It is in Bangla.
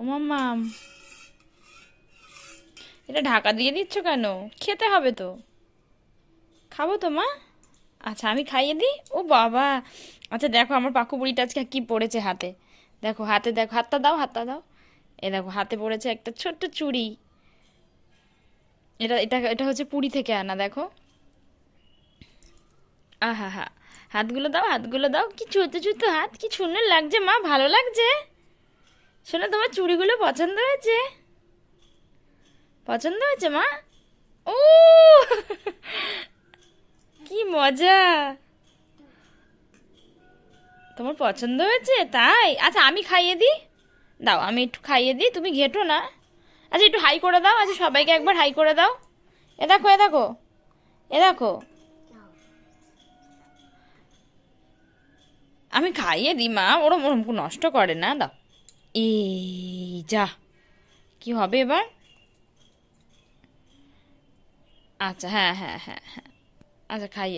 ও মাম্মাম এটা ঢাকা দিয়ে দিচ্ছ কেন? খেতে হবে তো। খাব তো, মা? আচ্ছা আমি খাইয়ে দিই? ও বাবা। আচ্ছা দেখো আমার পাকু বুড়িটা আজকে কি পড়েছে হাতে। দেখো হাতে দেখো, হাতটা দাও হাতটা দাও। এ দেখো, হাতে পড়েছে একটা ছোট্ট চুড়ি। এটা এটা এটা হচ্ছে পুরী থেকে আনা, দেখো। আহা, হা। হাতগুলো দাও হাতগুলো দাও। কি চুতে চুতে হাত, কি সুন্দর লাগছে, মা। ভালো লাগছে? শোনো, তোমার চুড়িগুলো পছন্দ হয়েছে? পছন্দ হয়েছে, মা? ও! কি মজা! তোমার পছন্দ হয়েছে? তাই? আচ্ছা আমি খাইয়ে দিই? দাও, আমি একটু খাইয়ে দিই, তুমি ঘেটো না। আচ্ছা একটু হাই করে দাও আচ্ছা সবাইকে একবার হাই করে দাও। এ দেখো এ দেখো এ দেখো। আমি খাইয়ে দিই, মা, ওরম ওরম নষ্ট করে না, দাও। এই যা। কি হবে এবার? আচ্ছা হ্যাঁ হ্যাঁ হ্যাঁ হ্যাঁ। আচ্ছা খাইয়ে